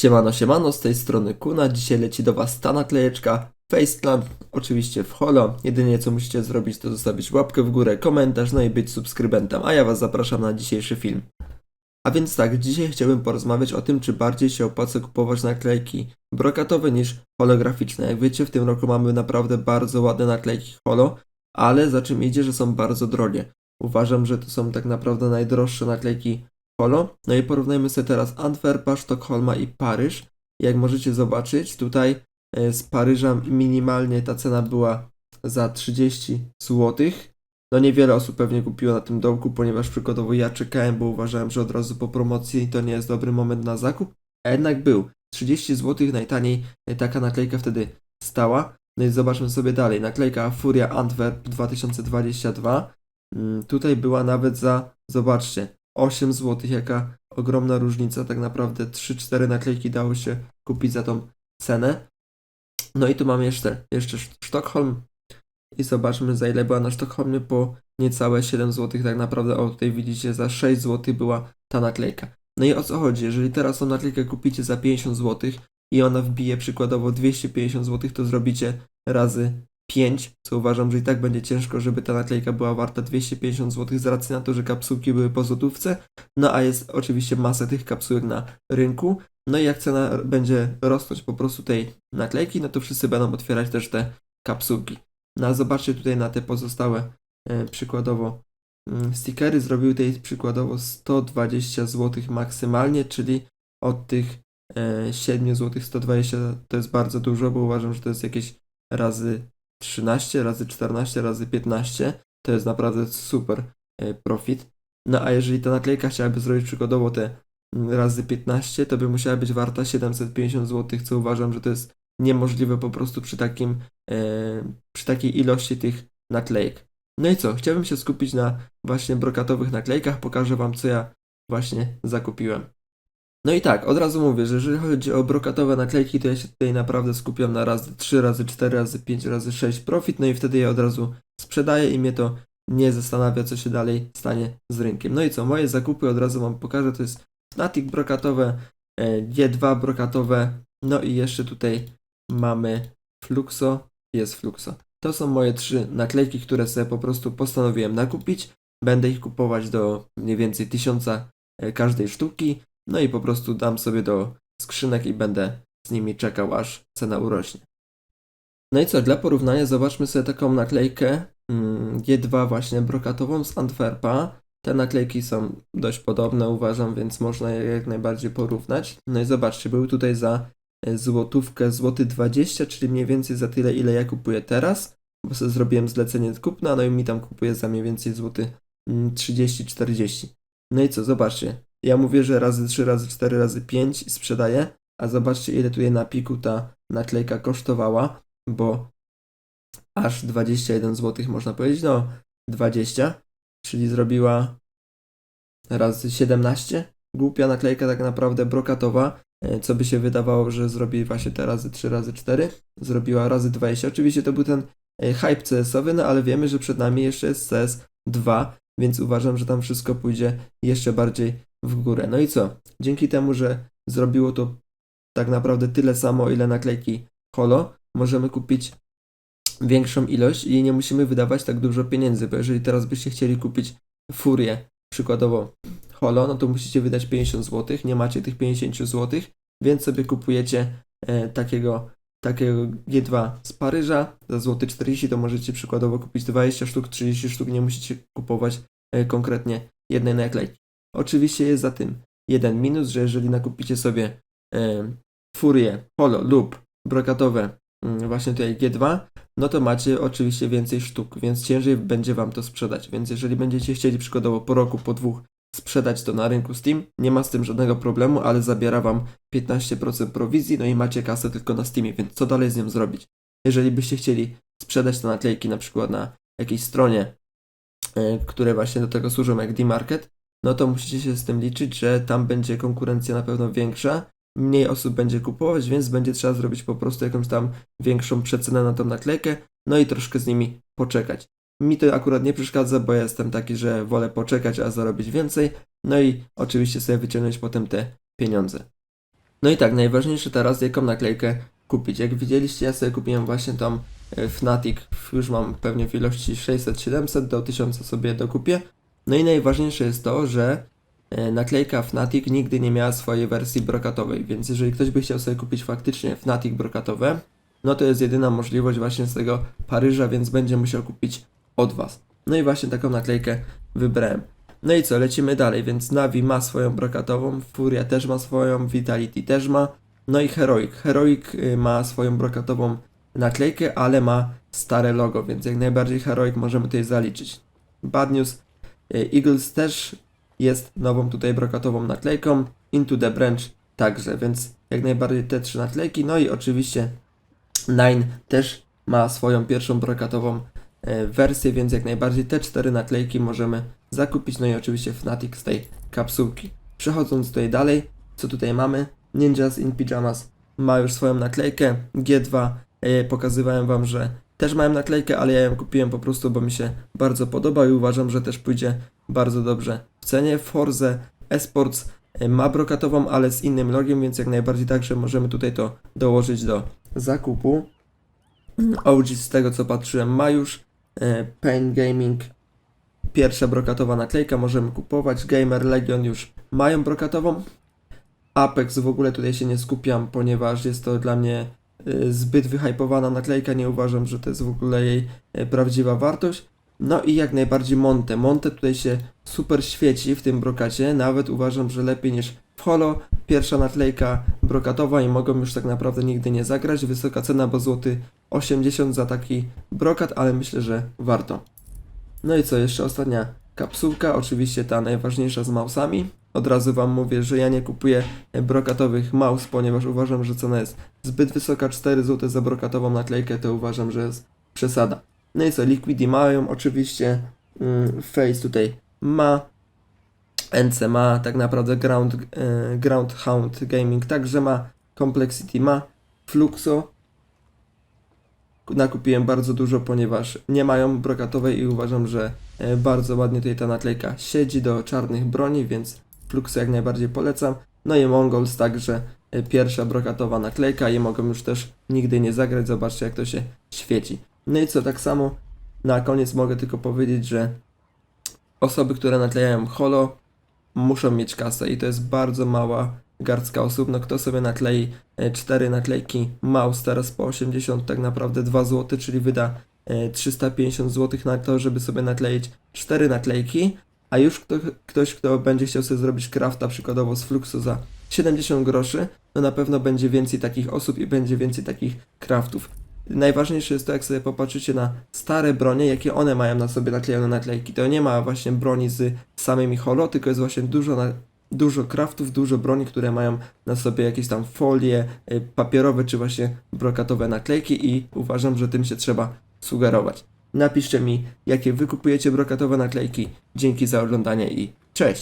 Siemano, siemano, z tej strony Kuna. Dzisiaj leci do Was ta naklejeczka Faceland, oczywiście w holo. Jedynie co musicie zrobić to zostawić łapkę w górę, komentarz, no i być subskrybentem, a ja Was zapraszam na dzisiejszy film. A więc tak, dzisiaj chciałbym porozmawiać o tym, czy bardziej się opłaca kupować naklejki brokatowe niż holograficzne. Jak wiecie, w tym roku mamy naprawdę bardzo ładne naklejki holo, ale za czym idzie, że są bardzo drogie. Uważam, że to są tak naprawdę najdroższe naklejki holo. No i porównajmy sobie teraz Antwerpa, Sztokholma i Paryż. Jak możecie zobaczyć, tutaj e, z Paryża minimalnie ta cena była za 30 zł. No niewiele osób pewnie kupiło na tym dołku, ponieważ przykładowo ja czekałem, bo uważałem, że od razu po promocji to nie jest dobry moment na zakup, a jednak był. 30 zł najtaniej e, taka naklejka wtedy stała. No i zobaczmy sobie dalej. Naklejka Furia Antwerp 2022. Mm, Tutaj była nawet za, zobaczcie, 8 zł. Jaka ogromna różnica. Tak naprawdę 3-4 naklejki dało się kupić za tą cenę. No i tu mamy jeszcze, jeszcze Sz- Sztokholm. I zobaczmy za ile była na Sztokholmie po niecałe 7 zł. Tak naprawdę, o tutaj widzicie, za 6 zł była ta naklejka. No i o co chodzi? Jeżeli teraz tą naklejkę kupicie za 50 zł i ona wbije przykładowo 250 zł, to zrobicie razy 5, co uważam, że i tak będzie ciężko, żeby ta naklejka była warta 250 zł z racji na to, że kapsułki były po złotówce, no a jest oczywiście masa tych kapsułek na rynku, no i jak cena będzie rosnąć po prostu tej naklejki, no to wszyscy będą otwierać też te kapsułki. No a zobaczcie tutaj na te pozostałe, e, przykładowo mm, stickery zrobiły tutaj przykładowo 120 zł maksymalnie, czyli od tych e, 7 zł 120 to jest bardzo dużo, bo uważam, że to jest jakieś razy 13, razy 14, razy 15. To jest naprawdę super e, profit. No a jeżeli ta naklejka chciałaby zrobić przykładowo te mm, razy 15, to by musiała być warta 750 zł, co uważam, że to jest niemożliwe po prostu przy takim e, przy takiej ilości tych naklejek. No i co? Chciałbym się skupić na właśnie brokatowych naklejkach. Pokażę Wam, co ja właśnie zakupiłem. No i tak, od razu mówię, że jeżeli chodzi o brokatowe naklejki, to ja się tutaj naprawdę skupiam na razy 3, razy 4, razy 5, razy 6 profit, no i wtedy je od razu sprzedaję i mnie to nie zastanawia, co się dalej stanie z rynkiem. No i co, moje zakupy od razu Wam pokażę, to jest Fnatic brokatowe, e, G2 brokatowe, no i jeszcze tutaj mamy Fluxo, jest Fluxo. To są moje trzy naklejki, które sobie po prostu postanowiłem nakupić. Będę ich kupować do mniej więcej tysiąca e, każdej sztuki. No i po prostu dam sobie do skrzynek i będę z nimi czekał, aż cena urośnie. No i co, dla porównania zobaczmy sobie taką naklejkę mm, G2 właśnie brokatową z Antwerpa. Te naklejki są dość podobne uważam, więc można je jak najbardziej porównać. No i zobaczcie, były tutaj za e, złotówkę, złoty 20, czyli mniej więcej za tyle, ile ja kupuję teraz, bo sobie zrobiłem zlecenie kupna, no i mi tam kupuje za mniej więcej złoty mm, 30-40. No i co, zobaczcie, ja mówię, że razy 3, razy 4, razy 5 sprzedaję, a zobaczcie ile tutaj na piku ta naklejka kosztowała, bo aż 21 zł można powiedzieć, no 20, czyli zrobiła razy 17. Głupia naklejka tak naprawdę brokatowa, e, co by się wydawało, że zrobi właśnie te razy 3, razy 4, zrobiła razy 20. Oczywiście to był ten e, hype CS-owy, no ale wiemy, że przed nami jeszcze jest CS2, więc uważam, że tam wszystko pójdzie jeszcze bardziej w górę. No i co? Dzięki temu, że zrobiło to tak naprawdę tyle samo, ile naklejki Holo, możemy kupić większą ilość i nie musimy wydawać tak dużo pieniędzy, bo jeżeli teraz byście chcieli kupić furię, przykładowo Holo, no to musicie wydać 50 zł, nie macie tych 50 zł, więc sobie kupujecie e, takiego, takiego G2 z Paryża za złoty 40, to możecie przykładowo kupić 20 sztuk, 30 sztuk, nie musicie kupować e, konkretnie jednej naklejki. Oczywiście jest za tym jeden minus, że jeżeli nakupicie sobie e, furię, polo lub brokatowe mm, właśnie tutaj G2, no to macie oczywiście więcej sztuk, więc ciężej będzie Wam to sprzedać. Więc jeżeli będziecie chcieli przykładowo po roku, po dwóch sprzedać to na rynku Steam, nie ma z tym żadnego problemu, ale zabiera Wam 15% prowizji, no i macie kasę tylko na Steamie, więc co dalej z nią zrobić? Jeżeli byście chcieli sprzedać te naklejki na przykład na jakiejś stronie, e, które właśnie do tego służą jak D-Market, no to musicie się z tym liczyć, że tam będzie konkurencja na pewno większa, mniej osób będzie kupować, więc będzie trzeba zrobić po prostu jakąś tam większą przecenę na tą naklejkę, no i troszkę z nimi poczekać. Mi to akurat nie przeszkadza, bo ja jestem taki, że wolę poczekać, a zarobić więcej, no i oczywiście sobie wyciągnąć potem te pieniądze. No i tak, najważniejsze teraz, jaką naklejkę kupić. Jak widzieliście, ja sobie kupiłem właśnie tą e, Fnatic, już mam pewnie w ilości 600-700, do 1000 sobie dokupię. No i najważniejsze jest to, że e, naklejka Fnatic nigdy nie miała swojej wersji brokatowej, więc jeżeli ktoś by chciał sobie kupić faktycznie Fnatic brokatowe, no to jest jedyna możliwość właśnie z tego Paryża, więc będzie musiał kupić od Was. No i właśnie taką naklejkę wybrałem. No i co, lecimy dalej, więc Navi ma swoją brokatową, Furia też ma swoją, Vitality też ma, no i Heroic. Heroic y, ma swoją brokatową naklejkę, ale ma stare logo, więc jak najbardziej Heroic możemy tutaj zaliczyć. Bad news, Eagles też jest nową tutaj brokatową naklejką, Into the Branch także, więc jak najbardziej te trzy naklejki, no i oczywiście Nine też ma swoją pierwszą brokatową e, wersję, więc jak najbardziej te cztery naklejki możemy zakupić, no i oczywiście Fnatic z tej kapsułki. Przechodząc tutaj dalej, co tutaj mamy? Ninjas in Pyjamas ma już swoją naklejkę, G2 e, pokazywałem wam, że też mają naklejkę, ale ja ją kupiłem po prostu, bo mi się bardzo podoba i uważam, że też pójdzie bardzo dobrze w cenie. Forze Esports e, ma brokatową, ale z innym logiem, więc jak najbardziej także możemy tutaj to dołożyć do zakupu. OG z tego co patrzyłem ma już. E, Pain Gaming pierwsza brokatowa naklejka możemy kupować. Gamer Legion już mają brokatową. Apex w ogóle tutaj się nie skupiam, ponieważ jest to dla mnie zbyt wyhypowana naklejka. Nie uważam, że to jest w ogóle jej e, prawdziwa wartość. No i jak najbardziej Monte. Monte tutaj się super świeci w tym brokacie. Nawet uważam, że lepiej niż w Holo. Pierwsza naklejka brokatowa i mogą już tak naprawdę nigdy nie zagrać. Wysoka cena, bo złoty 80 za taki brokat, ale myślę, że warto. No i co, jeszcze ostatnia kapsułka, oczywiście ta najważniejsza z mausami. Od razu Wam mówię, że ja nie kupuję brokatowych maus, ponieważ uważam, że cena jest zbyt wysoka. 4 zł za brokatową naklejkę to uważam, że jest przesada. No i co, Liquidy mają, oczywiście mm, Face tutaj ma, NC ma, tak naprawdę Ground, e, Ground Hound Gaming także ma, Complexity ma, Fluxo nakupiłem bardzo dużo, ponieważ nie mają brokatowej i uważam, że e, bardzo ładnie tutaj ta naklejka siedzi do czarnych broni, więc Fluxo jak najbardziej polecam. No i Mongols także e, pierwsza brokatowa naklejka i mogą już też nigdy nie zagrać, zobaczcie jak to się świeci. No i co, tak samo na koniec mogę tylko powiedzieć, że osoby, które naklejają holo, muszą mieć kasę i to jest bardzo mała garstka osób. No kto sobie naklei e, cztery naklejki mouse teraz po 80 tak naprawdę 2 zł, czyli wyda e, 350 zł na to, żeby sobie nakleić cztery naklejki, a już kto, ktoś, kto będzie chciał sobie zrobić crafta przykładowo z Fluxu za 70 groszy, no na pewno będzie więcej takich osób i będzie więcej takich craftów. Najważniejsze jest to, jak sobie popatrzycie na stare bronie, jakie one mają na sobie naklejone naklejki. To nie ma właśnie broni z samymi holo, tylko jest właśnie dużo, na, dużo craftów, dużo broni, które mają na sobie jakieś tam folie y, papierowe czy właśnie brokatowe naklejki i uważam, że tym się trzeba sugerować. Napiszcie mi, jakie wy kupujecie brokatowe naklejki. Dzięki za oglądanie i cześć!